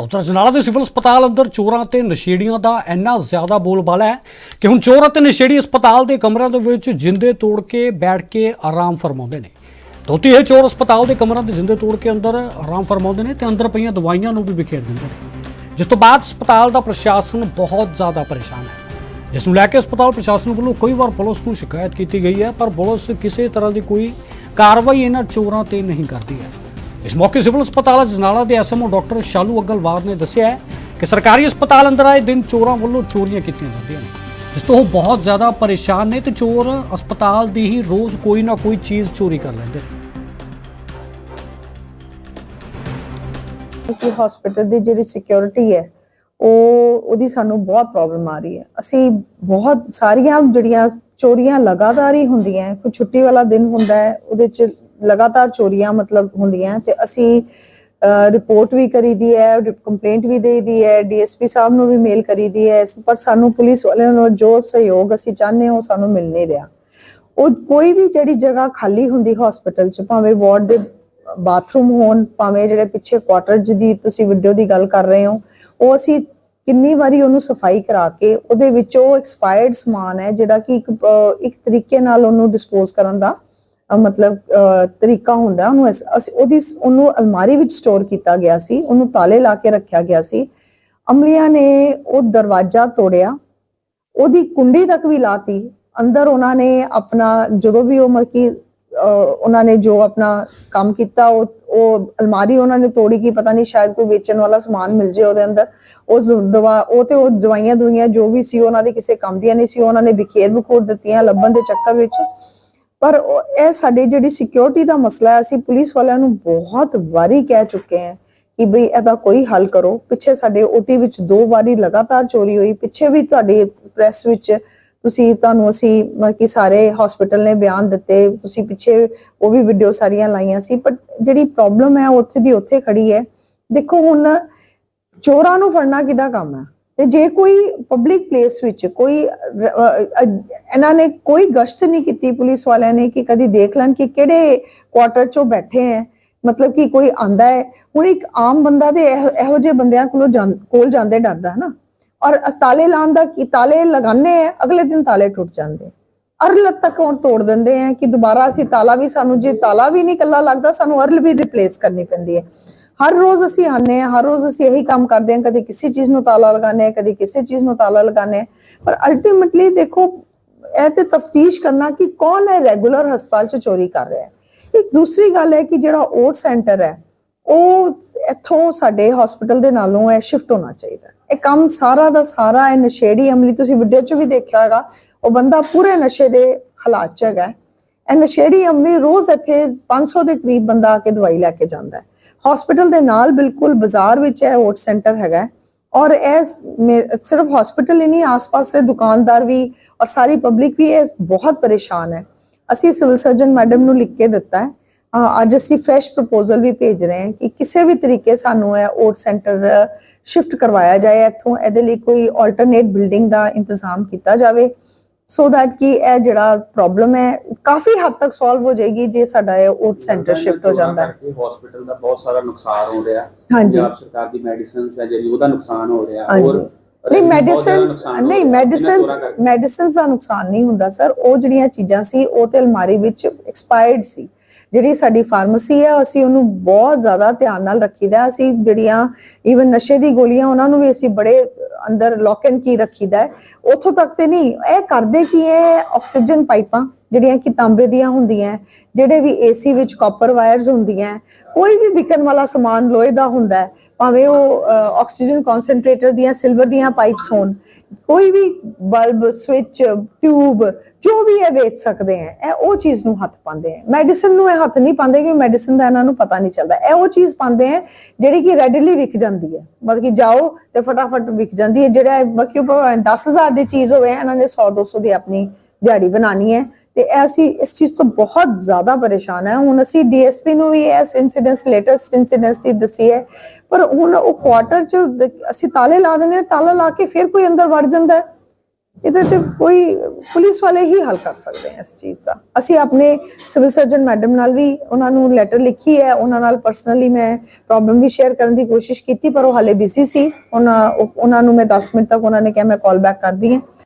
ਤਾਂ ਉੱਧਰ ਜਨਾਲਾ ਦੇ ਸਿਵਲ ਹਸਪਤਾਲ ਅੰਦਰ ਚੋਰਾਂ ਤੇ ਨਸ਼ੇੜੀਆਂ ਦਾ ਇੰਨਾ ਜ਼ਿਆਦਾ ਬੋਲਬਾਲਾ ਹੈ ਕਿ ਹੁਣ ਚੋਰ ਅਤੇ ਨਸ਼ੇੜੀ ਹਸਪਤਾਲ ਦੇ ਕਮਰਿਆਂ ਦੇ ਵਿੱਚ ਜਿੰਦੇ ਤੋੜ ਕੇ ਬੈਠ ਕੇ ਆਰਾਮ ਫਰਮਾਉਂਦੇ ਨੇ। ਦੋਤੀ ਇਹ ਚੋਰ ਹਸਪਤਾਲ ਦੇ ਕਮਰਿਆਂ ਦੇ ਜਿੰਦੇ ਤੋੜ ਕੇ ਅੰਦਰ ਆਰਾਮ ਫਰਮਾਉਂਦੇ ਨੇ ਤੇ ਅੰਦਰ ਪਈਆਂ ਦਵਾਈਆਂ ਨੂੰ ਵੀ ਵਿਖੇਰ ਦਿੰਦੇ ਨੇ। ਜਿਸ ਤੋਂ ਬਾਅਦ ਹਸਪਤਾਲ ਦਾ ਪ੍ਰਸ਼ਾਸਨ ਬਹੁਤ ਜ਼ਿਆਦਾ ਪਰੇਸ਼ਾਨ ਹੈ। ਜਿਸ ਨੂੰ ਲੈ ਕੇ ਹਸਪਤਾਲ ਪ੍ਰਸ਼ਾਸਨ ਵੱਲੋਂ ਕਈ ਵਾਰ ਪੁਲਿਸ ਨੂੰ ਸ਼ਿਕਾਇਤ ਕੀਤੀ ਗਈ ਹੈ, ਪਰ ਪੁਲਿਸ ਕਿਸੇ ਤਰ੍ਹਾਂ ਦੀ ਕੋਈ ਕਾਰਵਾਈ ਇਹਨਾਂ ਚੋਰਾਂ ਤੇ ਨਹੀਂ ਕਰਦੀ ਹੈ। ਇਸ ਮੌਕੇ ਸਿਵਲ ਹਸਪਤਾਲ ਜਨਾਲਾ ਦੇ ਐਸਐਮਓ ਡਾਕਟਰ ਸ਼ਾਲੂ ਅਗਲਵਾਰ ਨੇ ਦੱਸਿਆ ਕਿ ਸਰਕਾਰੀ ਹਸਪਤਾਲ ਅੰਦਰ ਆਏ ਦਿਨ ਚੋਰਾਂ ਵੱਲੋਂ ਚੋਰੀਆਂ ਕੀਤੀਆਂ ਜਾਂਦੀਆਂ ਨੇ, ਜਿਸ ਤੋਂ ਉਹ ਬਹੁਤ ਜ਼ਿਆਦਾ ਪਰੇਸ਼ਾਨ ਨੇ ਤੇ ਚੋਰ ਹਸਪਤਾਲ ਦੀ ਹੀ ਰੋਜ਼ ਕੋਈ ਨਾ ਕੋਈ ਚੀਜ਼ ਚੋਰੀ ਕਰ ਲੈਂਦੇ ਨੇ। ਕਿ ਹਸਪੀਟਲ ਦੀ ਜਿਹੜੀ ਸਿਕਿਉਰਿਟੀ ਹੈ, ਉਹ, ਉਹਦੀ ਸਾਨੂੰ ਬਹੁਤ ਪ੍ਰੋਬਲਮ ਆ ਰਹੀ ਹੈ। ਅਸੀਂ ਬਹੁਤ ਸਾਰੀਆਂ ਜਿਹੜੀਆਂ ਚੋਰੀਆਂ ਲਗਾਤਾਰ ਹੀ ਹੁੰਦੀਆਂ ਕੋਈ ਛੁੱਟੀ ਵਾਲਾ ਦਿਨ ਹੁੰਦਾ ਹੈ, ਉਹਦੇ ਚ ਲਗਾਤਾਰ ਚੋਰੀਆਂ ਮਤਲਬ ਹੁੰਦੀਆਂ ਤੇ ਅਸੀਂ ਰਿਪੋਰਟ ਵੀ ਕਰੀਦੀ ਹੈ ਕੰਪਲੇਂਟ ਵੀ ਦੇਈਦੀ ਹੈ ਡੀਐਸਪੀ ਸਾਹਿਬ ਨੂੰ ਵੀ ਮੇਲ ਕਰੀਦੀ ਹੈ ਪਰ ਸਾਨੂੰ ਪੁਲਿਸ ਵਾਲਿਆਂ ਨੂੰ ਜੋ ਸਹਿਯੋਗ ਅਸੀਂ ਚਾਹੁੰਦੇ ਹਾਂ ਉਹ ਸਾਨੂੰ ਮਿਲ ਨਹੀਂ ਰਿਹਾ। ਉਹ ਕੋਈ ਵੀ ਜਿਹੜੀ ਜਗ੍ਹਾ ਖਾਲੀ ਹੁੰਦੀ ਹਸਪੀਟਲ ਚ, ਭਾਵੇਂ ਵਾਰਡ ਦੇ ਬਾਥਰੂਮ ਹੋਣ, ਭਾਵੇਂ ਜਿਹੜੇ ਪਿੱਛੇ ਕੁਆਟਰ ਦੀ ਤੁਸੀਂ ਵੀਡੀਓ ਦੀ ਗੱਲ ਕਰ ਰਹੇ ਹੋ, ਉਹ ਅਸੀਂ ਕਿੰਨੀ ਵਾਰੀ ਉਹਨੂੰ ਸਫ਼ਾਈ ਕਰਾ ਕੇ ਉਹਦੇ ਵਿੱਚ ਉਹ ਐਕਸਪਾਇਰਡ ਸਮਾਨ ਹੈ ਜਿਹੜਾ ਕਿ ਇੱਕ ਤਰੀਕੇ ਨਾਲ ਉਹਨੂੰ ਡਿਸਪੋਜ਼ ਕਰਨ ਦਾ ਮਤਲਬ ਅਹ, ਤਰੀਕਾ ਹੁੰਦਾ ਉਹਨੂੰ ਅਸੀਂ ਉਹਦੀ ਉਹਨੂੰ ਅਲਮਾਰੀ ਵਿੱਚ ਸਟੋਰ ਕੀਤਾ ਗਿਆ ਸੀ ਉਹਨੂੰ ਤਾਲੇ ਲਾ ਕੇ ਰੱਖਿਆ ਗਿਆ ਸੀ। ਅਮਲੀਆਂ ਨੇ ਉਹ ਦਰਵਾਜ਼ਾ ਤੋੜਿਆ ਉਹਦੀ ਕੁੰਡੀ ਤੱਕ ਵੀ ਲਾਤੀ। ਅੰਦਰ ਉਹਨਾਂ ਨੇ ਆਪਣਾ ਜਦੋਂ ਵੀ ਉਹ ਮਤਲਬ ਉਹਨਾਂ ਨੇ ਜੋ ਆਪਣਾ ਕੰਮ ਕੀਤਾ ਉਹ ਉਹ ਅਲਮਾਰੀ ਉਹਨਾਂ ਨੇ ਤੋੜੀ ਕਿ ਪਤਾ ਨਹੀਂ ਸ਼ਾਇਦ ਕੋਈ ਵੇਚਣ ਵਾਲਾ ਸਮਾਨ ਮਿਲ ਜੇ ਉਹਦੇ ਅੰਦਰ। ਉਸ ਦਵਾ ਉਹ ਤੇ ਉਹ ਦਵਾਈਆਂ ਦੁਈਆਂ ਜੋ ਵੀ ਸੀ ਉਹਨਾਂ ਦੇ ਕਿਸੇ ਕੰਮ ਦੀਆਂ ਨਹੀਂ ਸੀ। ਉਹਨਾਂ ਨੇ ਬਿਖੇਰ ਬਖੂਰ ਦਿੱਤੀਆਂ ਲੱਭਣ ਦੇ ਚੱਕਰ ਵਿੱਚ। ਪਰ ਉਹ- ਇਹ ਸਾਡੀ ਜਿਹੜੀ ਸਿਕਿਉਰਿਟੀ ਦਾ ਮਸਲਾ ਹੈ, ਅਸੀਂ ਪੁਲਿਸ ਵਾਲਿਆਂ ਨੂੰ ਬਹੁਤ ਵਾਰੀ ਕਹਿ ਚੁੱਕੇ ਹਾਂ ਕਿ ਬਈ ਇਹਦਾ ਕੋਈ ਹੱਲ ਕਰੋ। ਪਿੱਛੇ ਸਾਡੇ ਓਟੀ ਵਿੱਚ ਦੋ ਵਾਰੀ ਲਗਾਤਾਰ ਚੋਰੀ ਹੋਈ। ਪਿੱਛੇ ਵੀ ਤੁਹਾਡੀ ਪ੍ਰੈਸ ਵਿੱਚ ਤੁਸੀਂ, ਤੁਹਾਨੂੰ ਅਸੀਂ ਮਤਲਬ ਕਿ ਸਾਰੇ ਹਸਪੀਟਲ ਨੇ ਬਿਆਨ ਦਿੱਤੇ। ਤੁਸੀਂ ਪਿੱਛੇ ਉਹ ਵੀ ਵੀਡੀਓ ਸਾਰੀਆਂ ਲਾਈਆਂ ਸੀ। ਪਰ ਜਿਹੜੀ ਪ੍ਰੋਬਲਮ ਹੈ, ਉੱਥੇ ਦੀ ਉੱਥੇ ਖੜੀ ਹੈ। ਦੇਖੋ ਹੁਣ ਚੋਰਾਂ ਨੂੰ ਫੜਨਾ ਕਿਹਦਾ ਕੰਮ ਹੈ? ਤੇ ਜੇ ਕੋਈ ਪਬਲਿਕ ਪਲੇਸ ਵਿੱਚ ਕੋਈ ਇਹਨਾਂ ਨੇ ਕੋਈ ਗਸ਼ਤ ਨਹੀਂ ਕੀਤੀ ਪੁਲਿਸ ਵਾਲਿਆਂ ਨੇ ਕਿ ਕਦੀ ਦੇਖ ਲੈਣ ਕਿ ਕਿਹੜੇ ਕੁਆਟਰ ਚੋਂ ਬੈਠੇ ਹੈ ਮਤਲਬ ਕਿ ਕੋਈ ਆਂਦਾ ਹੈ ਹੁਣ ਇੱਕ ਆਮ ਬੰਦਾ ਦੇ ਇਹੋ ਜਿਹੇ ਬੰਦਿਆਂ ਕੋਲੋਂ ਜਾਂ- ਕੋਲ ਜਾਂਦੇ ਡਰਦਾ ਹੈ ਨਾ ਔਰ ਤਾਲੇ ਲਾਉਣ ਦਾ ਕੀ, ਤਾਲੇ ਲਗਾਣੇ ਹੈ ਅਗਲੇ ਦਿਨ ਤਾਲੇ ਟੁੱਟ ਜਾਂਦੇ ਅਰਲ ਤੱਕ ਉਹ ਤੋੜ ਦਿੰਦੇ ਹੈ ਕਿ ਦੁਬਾਰਾ ਅਸੀਂ ਤਾਲਾ ਵੀ, ਸਾਨੂੰ ਜੇ ਤਾਲਾ ਵੀ ਨਹੀਂ ਕੱਲਾ ਲੱਗਦਾ, ਸਾਨੂੰ ਅਰਲ ਵੀ ਰਿਪਲੇਸ ਕਰਨੀ ਪੈਂਦੀ ਹੈ ਹਰ ਰੋਜ਼ ਅਸੀਂ ਆਨੇ ਹਾਂ, ਹਰ ਰੋਜ਼ ਅਸੀਂ ਇਹੀ ਕੰਮ ਕਰਦੇ ਹਾਂ, ਕਦੇ ਕਿਸੇ ਚੀਜ਼ ਨੂੰ ਤਾਲਾ ਲਗਾਉਂਦੇ ਹਾਂ, ਕਦੇ ਕਿਸੇ ਚੀਜ਼ ਨੂੰ ਤਾਲਾ ਲਗਾਉਂਦੇ ਹਾਂ। ਪਰ ਅਲਟੀਮੇਟਲੀ ਦੇਖੋ, ਇਹ ਤੇ ਤਫਤੀਸ਼ ਕਰਨਾ ਕਿ ਕੌਣ ਹੈ ਰੈਗੂਲਰ ਹਸਪਤਾਲ 'ਚ ਚੋਰੀ ਕਰ ਰਿਹਾ ਹੈ। ਇੱਕ ਦੂਸਰੀ ਗੱਲ ਹੈ ਕਿ ਜਿਹੜਾ ਓਟ ਸੈਂਟਰ ਹੈ, ਉਹ ਇੱਥੋਂ ਸਾਡੇ ਹਸਪੀਟਲ ਦੇ ਨਾਲੋਂ ਇਹ ਸ਼ਿਫਟ ਹੋਣਾ ਚਾਹੀਦਾ ਇਹ ਕੰਮ ਸਾਰਾ ਦਾ ਸਾਰਾ ਇਹ ਨਸ਼ੇੜੀ ਅਮਲੀ, ਤੁਸੀਂ ਵੀਡੀਓ 'ਚ ਵੀ ਦੇਖਿਆ ਹੋਗਾ ਉਹ ਬੰਦਾ ਪੂਰੇ ਨਸ਼ੇ ਦੇ ਹਾਲਾਤ 'ਚ ਹੈਗਾ ਇਹ ਨਸ਼ੇੜੀ ਅਮਲੀ ਰੋਜ਼ ਇੱਥੇ 500 ਦੇ ਕਰੀਬ ਬੰਦਾ ਆ ਕੇ ਦਵਾਈ ਲੈ ਕੇ ਜਾਂਦਾ ਹੈ। ਹਸਪੀਟਲ ਦੇ ਨਾਲ ਬਿਲਕੁਲ ਬਾਜ਼ਾਰ ਵਿੱਚ ਇਹ ਓਟ ਸੈਂਟਰ ਹੈਗਾ ਔਰ ਇਹ ਸਿਰਫ ਹਸਪੀਟਲ ਹੀ ਨਹੀਂ, ਆਸ-ਪਾਸ ਦੇ ਦੁਕਾਨਦਾਰ ਵੀ ਔਰ ਸਾਰੀ ਪਬਲਿਕ ਵੀ ਇਹ ਬਹੁਤ ਪਰੇਸ਼ਾਨ ਹੈ। ਅਸੀਂ ਸਿਵਲ ਸਰਜਨ ਮੈਡਮ ਨੂੰ ਲਿਖ ਕੇ ਦਿੱਤਾ ਹੈ। ਅੱਜ ਅਸੀਂ ਫਰੈਸ਼ ਪ੍ਰਪੋਜ਼ਲ ਵੀ ਭੇਜ ਰਹੇ ਹਾਂ ਕਿ ਕਿਸੇ ਵੀ ਤਰੀਕੇ ਸਾਨੂੰ ਇਹ ਓਟ ਸੈਂਟਰ ਸ਼ਿਫਟ ਕਰਵਾਇਆ ਜਾਏ। ਇੱਥੋਂ ਇਹਦੇ ਲਈ ਕੋਈ ਆਲਟਰਨੇਟ ਬਿਲਡਿੰਗ ਦਾ ਇੰਤਜ਼ਾਮ ਕੀਤਾ ਜਾਵੇ। ਸੋ that ਕਿ ਇਹ ਜਿਹੜਾ ਪ੍ਰੋਬਲਮ ਹੈ ਕਾਫੀ ਹੱਦ ਤੱਕ ਸੋਲਵ ਹੋ ਜਾਏਗੀ ਜੇ ਸਾਡਾ ਇਹ ਓਟ ਸੈਂਟਰ ਸ਼ਿਫਟ ਹੋ ਜਾਂਦਾ ਹੈ ਹਸਪੀਟਲ ਦਾ ਬਹੁਤ ਸਾਰਾ ਨੁਕਸਾਨ ਹੋ ਰਿਹਾ ਹਾਂਜੀ। ਪੰਜਾਬ ਸਰਕਾਰ ਦੀ ਮੈਡੀਸਿਨਸ ਹੈ ਜਿਹੜੀ ਉਹਦਾ ਨੁਕਸਾਨ ਹੋ ਰਿਹਾ। ਔਰ ਨਹੀਂ ਮੈਡੀਸਿਨਸ ਨਹੀਂ। ਮੈਡੀਸਿਨਸ। ਮੈਡੀਸਿਨਸ ਦਾ ਨੁਕਸਾਨ ਨਹੀਂ ਹੁੰਦਾ ਸਰ ਉਹ ਜਿਹੜੀਆਂ ਚੀਜ਼ਾਂ ਸੀ ਉਹ ਤੇ ਅਲਮਾਰੀ ਵਿੱਚ ਐਕਸਪਾਇਰਡ ਸੀ ਜਿਹੜੀ ਸਾਡੀ ਫਾਰਮੇਸੀ ਹੈ ਅਸੀਂ ਉਹਨੂੰ ਬਹੁਤ ਜ਼ਿਆਦਾ ਧਿਆਨ ਨਾਲ ਰੱਖੀਦਾ ਅਸੀਂ ਜਿਹੜੀਆਂ ਈਵਨ ਨਸ਼ੇ ਦੀ ਗੋਲੀਆਂ ਉਹਨਾਂ ਨੂੰ ਵੀ ਅਸੀਂ ਬੜੇ ਅੰਦਰ ਲੌਕ ਐਂਡ ਕੀ ਰੱਖੀਦਾ ਹੈ, ਉੱਥੋਂ ਤੱਕ ਤੇ ਨਹੀਂ, ਇਹ ਕਰਦੇ ਕੀ ਇਹ ਆਕਸੀਜਨ ਪਾਈਪਾਂ? ਜਿਹੜੀਆਂ ਕਿ ਤਾਂਬੇ ਦੀਆਂ ਹੁੰਦੀਆਂ, ਜਿਹੜੇ ਵੀ ਏਸੀ ਵਿੱਚ ਕਾਪਰ ਵਾਇਰਸ ਹੁੰਦੀਆਂ, ਕੋਈ ਵੀ ਵਿਕਣ ਵਾਲਾ ਸਮਾਨ ਲੋਹੇ ਦਾ ਹੁੰਦਾ, ਭਾਵੇਂ ਉਹ ਆਕਸੀਜਨ ਕਨਸੈਂਟਰੇਟਰ ਦੀਆਂ ਸਿਲਵਰ ਦੀਆਂ ਪਾਈਪਸ ਹੋਣ, ਕੋਈ ਵੀ ਬਲਬ ਸਵਿਚ ਟਿਊਬ ਜੋ ਵੀ ਇਹ ਵੇਚ ਸਕਦੇ ਹੈ ਇਹ ਉਹ ਚੀਜ਼ ਨੂੰ ਹੱਥ ਪਾਉਂਦੇ ਹੈ ਮੈਡੀਸਨ ਨੂੰ ਇਹ ਹੱਥ ਨਹੀਂ ਪਾਉਂਦੇ ਕਿ ਮੈਡੀਸਨ ਦਾ ਇਹਨਾਂ ਨੂੰ ਪਤਾ ਨਹੀਂ ਚੱਲਦਾ। ਇਹ ਉਹ ਚੀਜ਼ ਪਾਉਂਦੇ ਹੈ ਜਿਹੜੀ ਕਿ ਰੈਡਲੀ ਵਿਕ ਜਾਂਦੀ ਹੈ ਮਤਲਬ ਕਿ ਜਾਓ ਤੇ ਫਟਾਫਟ ਵਿਕ ਜਾਂਦੀ ਹੈ ਜਿਹੜਾ ਬਾਕੀ ਭਾਵੇਂ 10000 ਦੀ ਚੀਜ਼ ਹੋਵੇ, ਇਹਨਾਂ ਨੇ 100 200 ਦੀ ਆਪਣੀ ਦਿਹਾੜੀ ਬਣਾਣੀ ਹੈ ਤੇ ਇਹ ਅਸੀਂ ਇਸ ਚੀਜ਼ ਤੋਂ ਬਹੁਤ ਜ਼ਿਆਦਾ ਪਰੇਸ਼ਾਨ ਹੈ। ਹੁਣ ਅਸੀਂ ਡੀਐਸਪੀ ਨੂੰ ਵੀ ਇਸ ਇਨਸੀਡੈਂਸ ਲੇਟੈਸਟ ਇਨਸੀਡੈਂਸ ਦੀ ਦੱਸੀ ਹੈ। ਪਰ ਹੁਣ ਉਹ ਕੁਆਟਰ ਚ ਅਸੀਂ ਤਾਲੇ ਲਾ ਦਿੰਦੇ ਹਾਂ, ਤਾਲਾ ਲਾ ਕੇ ਫਿਰ ਕੋਈ ਅੰਦਰ ਵੜ ਜਾਂਦਾ ਹੈ। ਇਹਦੇ ਤੇ ਕੋਈ ਪੁਲਿਸ ਵਾਲੇ ਹੀ ਹੱਲ ਕਰ ਸਕਦੇ ਆ ਇਸ ਚੀਜ਼ ਦਾ। ਅਸੀਂ ਆਪਣੇ ਸਿਵਲ ਸਰਜਨ ਮੈਡਮ ਨਾਲ ਵੀ ਉਹਨਾਂ ਨੂੰ ਲੈਟਰ ਲਿਖੀ ਹੈ। ਉਹਨਾਂ ਨਾਲ ਪਰਸਨਲੀ ਮੈਂ ਪ੍ਰੋਬਲਮ ਵੀ ਸ਼ੇਅਰ ਕਰਨ ਦੀ ਕੋਸ਼ਿਸ਼ ਕੀਤੀ, ਪਰ ਉਹ ਹਾਲੇ ਬਿਜ਼ੀ ਸੀ। ਉਹਨਾਂ ਉਹਨਾਂ ਨੂੰ ਮੈਂ 10 ਮਿੰਟ ਤੱਕ ਉਹਨਾਂ ਨੇ ਕਿਹਾ, ਮੈਂ ਕਾਲ ਬੈਕ ਕਰਦੀ ਹਾਂ।